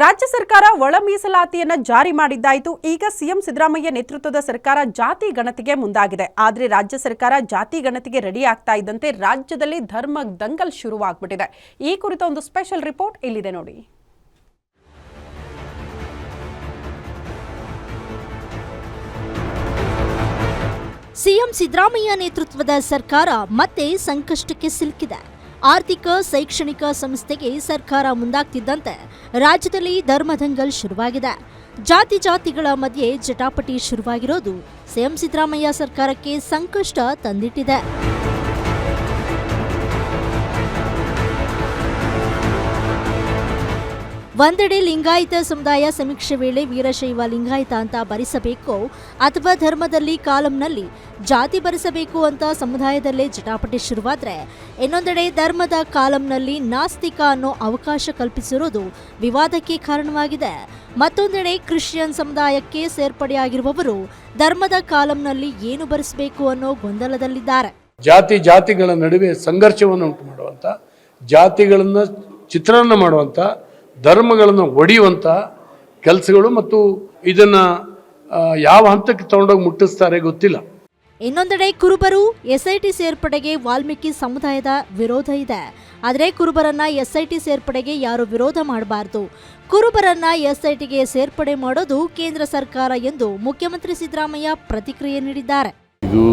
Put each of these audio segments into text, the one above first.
ರಾಜ್ಯ ಸರ್ಕಾರ ಒಳ ಮೀಸಲಾತಿಯನ್ನು ಜಾರಿ ಮಾಡಿದ್ದಾಯಿತು. ಈಗ ಸಿಎಂ ಸಿದ್ದರಾಮಯ್ಯ ನೇತೃತ್ವದ ಸರ್ಕಾರ ಜಾತಿ ಗಣತಿಗೆ ಮುಂದಾಗಿದೆ. ಆದರೆ ರಾಜ್ಯ ಸರ್ಕಾರ ಜಾತಿ ಗಣತಿಗೆ ರೆಡಿ ಆಗ್ತಾ ಇದ್ದಂತೆ ರಾಜ್ಯದಲ್ಲಿ ಧರ್ಮ ದಂಗಲ್ ಶುರುವಾಗ್ಬಿಟ್ಟಿದೆ. ಈ ಕುರಿತ ಒಂದು ಸ್ಪೆಷಲ್ ರಿಪೋರ್ಟ್ ಇಲ್ಲಿದೆ ನೋಡಿ. ಸಿಎಂ ಸಿದ್ದರಾಮಯ್ಯ ನೇತೃತ್ವದ ಸರ್ಕಾರ ಮತ್ತೆ ಸಂಕಷ್ಟಕ್ಕೆ ಸಿಲುಕಿದೆ. ಆರ್ಥಿಕ, ಶೈಕ್ಷಣಿಕ ಸಂಸ್ಥೆಗೆ ಸರ್ಕಾರ ಮುಂದಾಗ್ತಿದ್ದಂತೆ ರಾಜ್ಯದಲ್ಲಿ ಧರ್ಮದಂಗಲ್ ಶುರುವಾಗಿದೆ. ಜಾತಿ ಜಾತಿಗಳ ಮಧ್ಯೆ ಜಟಾಪಟಿ ಶುರುವಾಗಿರೋದು ಸಿಎಂ ಸಿದ್ದರಾಮಯ್ಯ ಸರ್ಕಾರಕ್ಕೆ ಸಂಕಷ್ಟ ತಂದಿಟ್ಟಿದೆ. ಒಂದೆಡೆ ಲಿಂಗಾಯತ ಸಮುದಾಯ ಸಮೀಕ್ಷೆ ವೇಳೆ ವೀರಶೈವ ಲಿಂಗಾಯತ ಅಂತ ಬರೆಸಬೇಕು ಅಥವಾ ಧರ್ಮದಲ್ಲಿ ಕಾಲಂನಲ್ಲಿ ಜಾತಿ ಬರೆಸಬೇಕು ಅಂತ ಸಮುದಾಯದಲ್ಲೇ ಜಟಾಪಟಿ ಶುರುವಾದ್ರೆ, ಇನ್ನೊಂದೆಡೆ ಧರ್ಮದ ಕಾಲಂನಲ್ಲಿ ನಾಸ್ತಿಕ ಅನ್ನೋ ಅವಕಾಶ ಕಲ್ಪಿಸಿರೋದು ವಿವಾದಕ್ಕೆ ಕಾರಣವಾಗಿದೆ. ಮತ್ತೊಂದೆಡೆ ಕ್ರಿಶ್ಚಿಯನ್ ಸಮುದಾಯಕ್ಕೆ ಸೇರ್ಪಡೆಯಾಗಿರುವವರು ಧರ್ಮದ ಕಾಲಂನಲ್ಲಿ ಏನು ಬರೆಸಬೇಕು ಅನ್ನೋ ಗೊಂದಲದಲ್ಲಿದ್ದಾರೆ. ಜಾತಿ ಜಾತಿಗಳ ನಡುವೆ ಸಂಘರ್ಷವನ್ನು ಉಂಟು ಮಾಡುವಂಥ ಜಾತಿಗಳನ್ನು ಚಿತ್ರಣ ಮಾಡುವಂಥ ಧರ್ಮಗಳನ್ನು ಒಡೆಯುವಂಥ ಕೆಲಸಗಳು ಮತ್ತು ಇದನ್ನು ಯಾವ ಹಂತಕ್ಕೆ ತಗೊಂಡೋಗಿ ಮುಟ್ಟಿಸ್ತಾರೆ ಗೊತ್ತಿಲ್ಲ. ಇನ್ನೊಂದೆಡೆ ಕುರುಬರು ಎಸ್ಐಟಿ ಸೇರ್ಪಡೆಗೆ ವಾಲ್ಮೀಕಿ ಸಮುದಾಯದ ವಿರೋಧ ಇದೆ. ಆದರೆ ಕುರುಬರನ್ನ ಎಸ್ಐಟಿ ಸೇರ್ಪಡೆಗೆ ಯಾರು ವಿರೋಧ ಮಾಡಬಾರದು? ಕುರುಬರನ್ನ ಎಸ್ಐಟಿಗೆ ಸೇರ್ಪಡೆ ಮಾಡೋದು ಕೇಂದ್ರ ಸರ್ಕಾರ ಎಂದು ಮುಖ್ಯಮಂತ್ರಿ ಸಿದ್ದರಾಮಯ್ಯ ಪ್ರತಿಕ್ರಿಯೆ ನೀಡಿದ್ದಾರೆ. ಇದು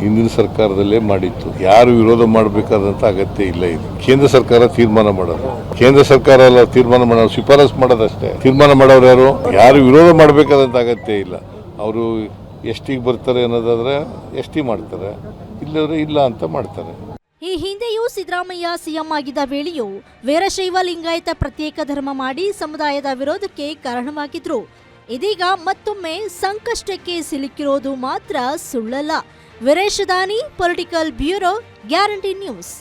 ಹಿಂದಿನ ಸರ್ಕಾರದಲ್ಲೇ ಮಾಡಿತ್ತು. ಯಾರು ವಿರೋಧ ಮಾಡಬೇಕಾದಂತ ಅಗತ್ಯ ಇಲ್ಲ ಇದು. ಕೇಂದ್ರ ಸರ್ಕಾರ ತೀರ್ಮಾನ ಮಾಡೋದು. ಕೇಂದ್ರ ಸರ್ಕಾರ ಎಲ್ಲ ತೀರ್ಮಾನ ಮಾಡೋದು. ಶಿಫಾರಸ್ ಮಾಡೋದಷ್ಟೇ. ತೀರ್ಮಾನ ಮಾಡೋರು ಯಾರು? ಯಾರು ವಿರೋಧ ಮಾಡಬೇಕಾದಂತ ಅಗತ್ಯ ಇಲ್ಲ. ಅವರು ಎಷ್ಟಿಗೆ ಬರ್ತಾರೆ ಅನ್ನೋದಾದ್ರೆ, ಎಷ್ಟಿ ಮಾಡ್ತಾರೆ? ಇಲ್ಲದ್ರೆ ಇಲ್ಲ ಅಂತ ಮಾಡ್ತಾರೆ. ಈ ಹಿಂದೆಯೂ ಸಿದ್ದರಾಮಯ್ಯ ಸಿಎಂ ಆಗಿದ್ದ ವೇಳೆಯೂ ವೀರಶೈವ ಲಿಂಗಾಯತ ಪ್ರತ್ಯೇಕ ಧರ್ಮ ಮಾಡಿ ಸಮುದಾಯದ ವಿರೋಧಕ್ಕೆ ಕಾರಣವಾಗಿದ್ರು. ಇದೀಗ ಮತ್ತೊಮ್ಮೆ ಸಂಕಷ್ಟಕ್ಕೆ ಸಿಲುಕಿರೋದು ಮಾತ್ರ ಸುಳ್ಳಲ್ಲ. ವೀರೇಶ್ ದಾನಿ ಪೊಲಿಟಿಕಲ್ ಬ್ಯೂರೋ ಗ್ಯಾರಂಟಿ ನ್ಯೂಸ್